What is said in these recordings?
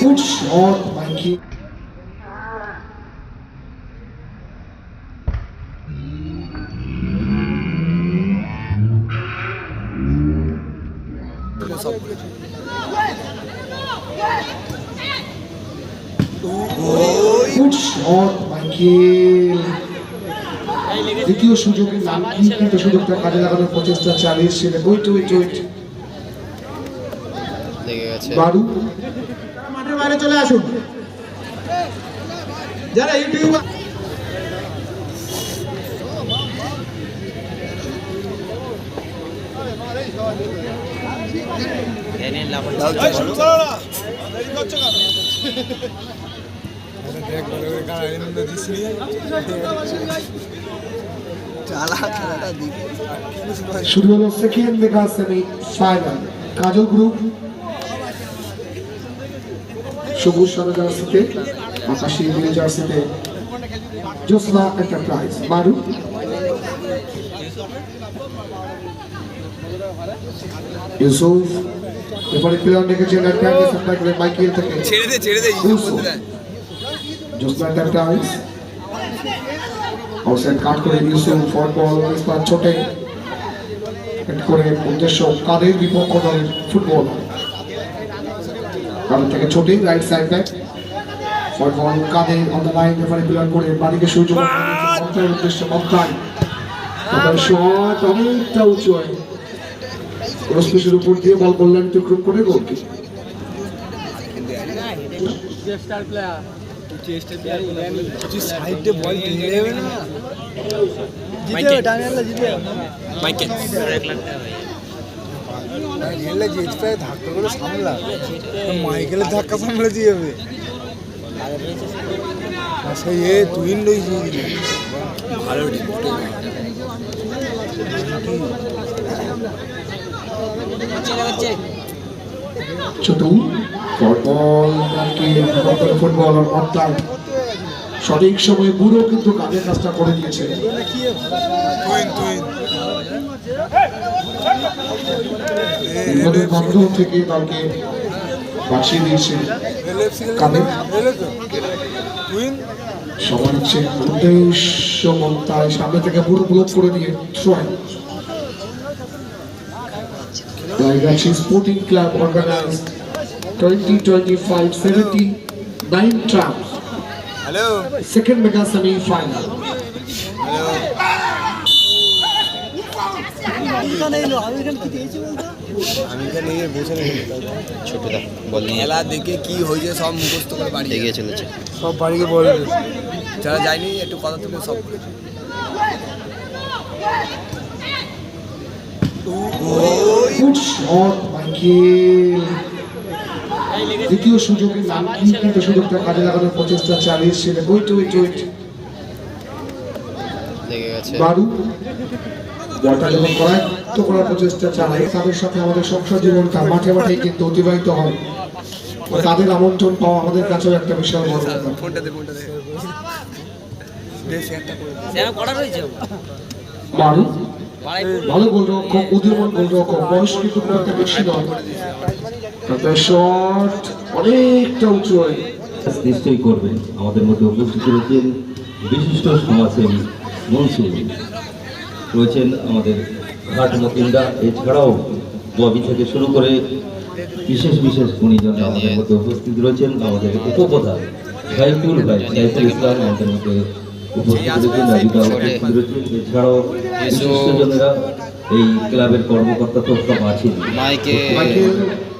Good shot, Mikey. Good shot, Mikey. দ্বিতীয় সুযোগে lucky কিন্তু সুযোগটা কাজে লাগানোর প্রচেষ্টা চালিয়েছিলেন ওইট ওইট ওইট লেগে গেছে। বারু। মাঠের বাইরে চলে আসুন। যারা ইউটিউব শুরু হলো second mega semi final Kajal group সবুজ সাদা জার্সিতে আকাশি নীল জার্সিতে জোসনা এন্টারপ্রাইজ মারু? ইউসুফ এরপরে প্লেয়ার রেখেছেন অ্যাটাকে সাপ্লাই করে মাইকেল থেকে। ছেড়ে দে ছেড়ে দে ইউসুফ জোসনা এন্টারপ্রাইজ কাট করে ইউসুফ ফর বল ইসমান ছোটে। করে উদ্দেশ্য কাদের বিপক্ষ দলের ফুটবল কাদের থেকে ছোটে right side back for ball Kader on the line referee player করে বাদিকে সূর্য মন্ত্রের উদ্দেশ্য মন্ত্রায় তারপর শট অনেকটা উঁচু হয় ক্রসপিসের উপর দিয়ে বল কল্যাণ অতিক্রম করে সাইডে বল দেবে না মাইকেল যেতে পারে ধাক্কাগুলো সামলা মাইকেলের ধাক্কা সামলে দিয়ে যাবে আচ্ছা এ তুই রয়েছে ভালো ছোট ফুটবল ফুটবল মন্ত্রায় সঠিক সময়ে বুড়ো কিন্তু কাজের কাজটা করে দিয়েছে থেকে দিয়েছে সবার সামনে থেকে বুড়ো করে দিয়ে থ্রয় Raigachi Sporting Club organized 2025 79 trumps hello second mega semi final ছোটদা বল নিয়ে। দেখে কি হয়েছে সব মুখস্থ করে বাড়ি এগিয়ে চলেছে। সব বাড়িকে বলবে যারা যায়নি একটু কথা তুলে সব করেছে Good shot, Michael. দ্বিতীয় সুযোগে লাকি কিন্তু সুযোগটা কাজে লাগানোর প্রচেষ্টা চালিয়েছিলেন ওইট ওইট ওইট লেগে বারু বলটা যখন করায়ত্ত করার প্রচেষ্টা চালাই তাদের সাথে আমাদের সংসার জীবনটা মাঠে মাঠে কিন্তু অতিবাহিত হয়। তাদের আমন্ত্রণ পাওয়া আমাদের কাছেও একটা বিশাল বড় বারু ভালো গোলরক্ষক উদীয়মান গোলরক্ষক বয়স কিন্তু খুব একটা বেশি নয়। তাতে শট অনেকটা উঁচু হয়। নিশ্চয়ই করবেন আমাদের মধ্যে উপস্থিত রয়েছেন বিশিষ্ট সমাজসেবী মনসুর। রয়েছেন আমাদের ঘাট মতিন্দা এছাড়াও ববি থেকে শুরু করে বিশেষ বিশেষ গুণীজন আমাদের মধ্যে উপস্থিত রয়েছেন। আমাদের উপপ্রধান সাইফুল ভাই সাইফুল ইসলাম আমাদের মধ্যে উপস্থিত রয়েছেন। রাজিকা উপস্থিত রয়েছেন। এছাড়াও বিশিষ্টজনেরা এই ক্লাবের কর্মকর্তা তো সব আছেন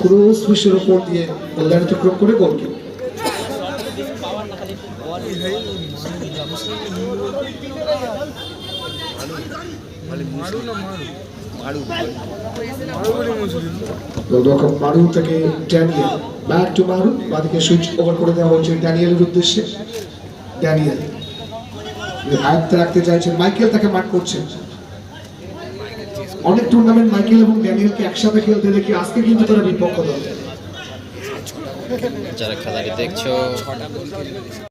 ক্রুজ ফিশের উপর দিয়ে কল্যাণ অতিক্রম করে গোল থেকে ড্যানিয়েল টু বাদিকে করে দেওয়া হচ্ছে ড্যানিয়েলের উদ্দেশ্যে। ড্যানিয়েল রাখতে মাইকেল তাকে মার্ক করছেন অনেক টুর্নামেন্ট মাইকেল এবং ড্যানিয়েলকে একসাথে খেলতে দেখি। আজকে কিন্তু তারা বিপক্ষ দল। যারা খেলাটি দেখছ